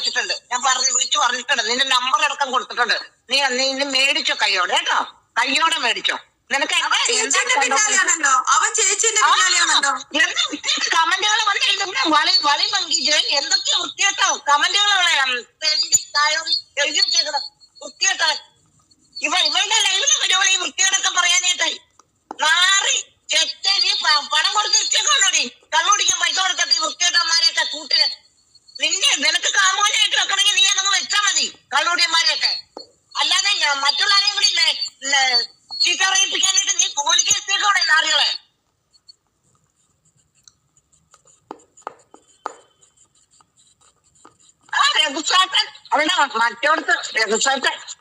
കൊടുത്തിട്ടുണ്ട് നിന്റെ നമ്പർ അടക്കം കൊടുത്തിട്ടുണ്ട്. നീ നീ ഇനി മേടിച്ചോ കയ്യോടെ കേട്ടോ? കയ്യോടെ മേടിച്ചോ. നിനക്ക് കമന്റുകൾ വന്നിട്ടുണ്ട് വളി വളി എന്തൊക്കെ വൃത്തിയാട്ടോ കമന്റുകൾ എഴുതി വെച്ചേക്കണം വൃത്തിയാട്ടോ ഇവ ലൈവിലെ ഈ പറയാനായിട്ടായി പണം കൊടുത്ത് വെച്ചേക്കോടി കള്ളുപിടിക്കാൻ പൈസ കൊടുത്തിട്ട് ഈ വൃത്തിയോട്ടന്മാരെയൊക്കെ കൂട്ടിന് നിന്റെ നിനക്ക് साहेब साहेब